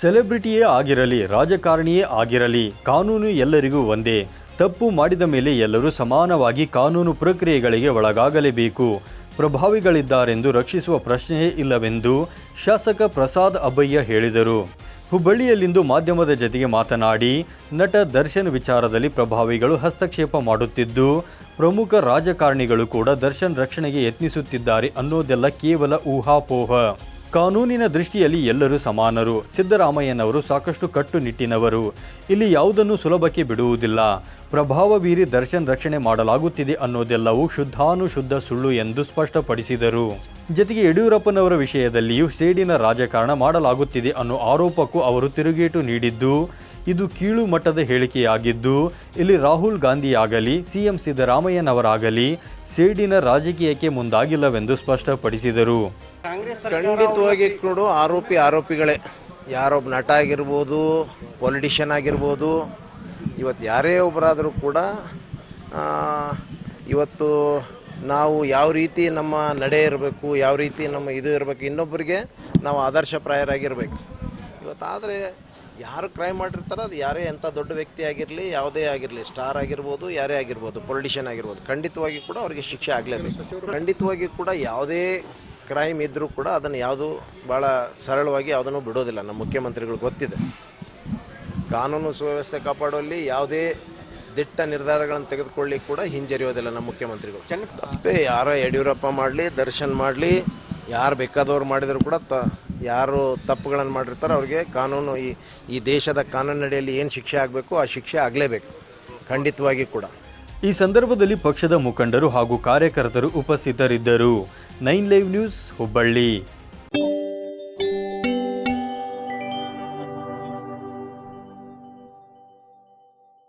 ಸೆಲೆಬ್ರಿಟಿಯೇ ಆಗಿರಲಿ, ರಾಜಕಾರಣಿಯೇ ಆಗಿರಲಿ, ಕಾನೂನು ಎಲ್ಲರಿಗೂ ಒಂದೇ. ತಪ್ಪು ಮಾಡಿದ ಮೇಲೆ ಎಲ್ಲರೂ ಸಮಾನವಾಗಿ ಕಾನೂನು ಪ್ರಕ್ರಿಯೆಗಳಿಗೆ ಒಳಗಾಗಲೇಬೇಕು. ಪ್ರಭಾವಿಗಳಿದ್ದಾರೆಂದು ರಕ್ಷಿಸುವ ಪ್ರಶ್ನೆಯೇ ಇಲ್ಲವೆಂದು ಶಾಸಕ ಪ್ರಸಾದ್ ಅಬ್ಬಯ್ಯ ಹೇಳಿದರು. ಹುಬ್ಬಳ್ಳಿಯಲ್ಲಿಂದು ಮಾಧ್ಯಮದ ಜತೆಗೆ ಮಾತನಾಡಿ, ನಟ ದರ್ಶನ್ ವಿಚಾರದಲ್ಲಿ ಪ್ರಭಾವಿಗಳು ಹಸ್ತಕ್ಷೇಪ ಮಾಡುತ್ತಿದ್ದು, ಪ್ರಮುಖ ರಾಜಕಾರಣಿಗಳು ಕೂಡ ದರ್ಶನ್ ರಕ್ಷಣೆಗೆ ಯತ್ನಿಸುತ್ತಿದ್ದಾರೆ ಅನ್ನೋದೆಲ್ಲ ಕೇವಲ ಊಹಾಪೋಹ. ಕಾನೂನಿನ ದೃಷ್ಟಿಯಲ್ಲಿ ಎಲ್ಲರೂ ಸಮಾನರು. ಸಿದ್ದರಾಮಯ್ಯನವರು ಸಾಕಷ್ಟು ಕಟ್ಟುನಿಟ್ಟಿನವರು. ಇಲ್ಲಿ ಯಾವುದನ್ನು ಸುಲಭಕ್ಕೆ ಬಿಡುವುದಿಲ್ಲ. ಪ್ರಭಾವ ಬೀರಿ ದರ್ಶನ್ ರಕ್ಷಣೆ ಮಾಡಲಾಗುತ್ತಿದೆ ಅನ್ನೋದೆಲ್ಲವೂ ಶುದ್ಧಾನುಶುದ್ಧ ಸುಳ್ಳು ಎಂದು ಸ್ಪಷ್ಟಪಡಿಸಿದರು. ಜೊತೆಗೆ ಯಡಿಯೂರಪ್ಪನವರ ವಿಷಯದಲ್ಲಿಯೂ ಸೇಡಿನ ರಾಜಕಾರಣ ಮಾಡಲಾಗುತ್ತಿದೆ ಅನ್ನೋ ಆರೋಪಕ್ಕೂ ಅವರು ತಿರುಗೇಟು ನೀಡಿದ್ದು ಇದು ಕೀಳು ಮಟ್ಟದ ಹೇಳಿಕೆಯಾಗಿದ್ದು ಇಲ್ಲಿ ರಾಹುಲ್ ಗಾಂಧಿಯಾಗಲಿ ಸಿಎಂ ಸಿದ್ದರಾಮಯ್ಯನವರಾಗಲಿ ಸೇಡಿನ ರಾಜಕೀಯಕ್ಕೆ ಮುಂದಾಗಿಲ್ಲವೆಂದು ಸ್ಪಷ್ಟಪಡಿಸಿದರು. ಖಂಡಿತವಾಗಿ ನೋಡು ಆರೋಪಿ ಆರೋಪಿಗಳೇ. ಯಾರೊಬ್ಬ ನಟ ಆಗಿರ್ಬೋದು ಪೊಲಿಟಿಷಿಯನ್ ಆಗಿರ್ಬೋದು ಇವತ್ತು ಯಾರೇ ಒಬ್ಬರಾದರೂ ಕೂಡ ಆ, ಇವತ್ತು ನಾವು ಯಾವ ರೀತಿ ನಮ್ಮ ನಡೆ ಇರಬೇಕು ಯಾವ ರೀತಿ ನಮ್ಮ ಇದು ಇರಬೇಕು ಇನ್ನೊಬ್ಬರಿಗೆ ನಾವು ಆದರ್ಶಪ್ರಾಯರಾಗಿರ್ಬೇಕು ಇವತ್ತು ಆದರೆ ಯಾರು ಕ್ರೈಮ್ ಮಾಡಿರ್ತಾರೋ ಅದು ಯಾರೇ ಎಂಥ ದೊಡ್ಡ ವ್ಯಕ್ತಿ ಆಗಿರಲಿ, ಯಾವುದೇ ಆಗಿರಲಿ, ಸ್ಟಾರ್ ಆಗಿರ್ಬೋದು, ಯಾರೇ ಆಗಿರ್ಬೋದು, ಪೊಲಿಟಿಷಿಯನ್ ಆಗಿರ್ಬೋದು, ಖಂಡಿತವಾಗಿ ಕೂಡ ಅವರಿಗೆ ಶಿಕ್ಷೆ ಆಗಲೇಬೇಕು. ಖಂಡಿತವಾಗಿ ಕೂಡ ಯಾವುದೇ ಕ್ರೈಮ್ ಇದ್ದರೂ ಕೂಡ ಅದನ್ನು ಯಾವುದು ಭಾಳ ಸರಳವಾಗಿ ಯಾವುದನ್ನು ಬಿಡೋದಿಲ್ಲ, ನಮ್ಮ ಮುಖ್ಯಮಂತ್ರಿಗಳು ಗೊತ್ತಿದೆ. ಕಾನೂನು ಸುವ್ಯವಸ್ಥೆ ಕಾಪಾಡುವಲ್ಲಿ ಯಾವುದೇ ದಿಟ್ಟ ನಿರ್ಧಾರಗಳನ್ನು ತೆಗೆದುಕೊಳ್ಳಿ ಕೂಡ ಹಿಂಜರಿಯೋದಿಲ್ಲ ನಮ್ಮ ಮುಖ್ಯಮಂತ್ರಿಗಳು. ತಪ್ಪೇ ಯಾರೋ ಯಡಿಯೂರಪ್ಪ ಮಾಡಲಿ, ದರ್ಶನ್ ಮಾಡಲಿ, ಯಾರು ಬೇಕಾದವ್ರು ಮಾಡಿದರೂ ಕೂಡ ತ ಯಾರು ತಪ್ಪುಗಳನ್ನು ಮಾಡಿರ್ತಾರೋ ಅವ್ರಿಗೆ ಕಾನೂನು ಈ ಈ ದೇಶದ ಕಾನೂನಿನಡಿಯಲ್ಲಿ ಏನು ಶಿಕ್ಷೆ ಆಗಬೇಕು, ಆ ಶಿಕ್ಷೆ ಆಗಲೇಬೇಕು, ಖಂಡಿತವಾಗಿ ಕೂಡ. ಈ ಸಂದರ್ಭದಲ್ಲಿ ಪಕ್ಷದ ಮುಖಂಡರು ಹಾಗೂ ಕಾರ್ಯಕರ್ತರು ಉಪಸ್ಥಿತರಿದ್ದರು. Nine live news Hubballi.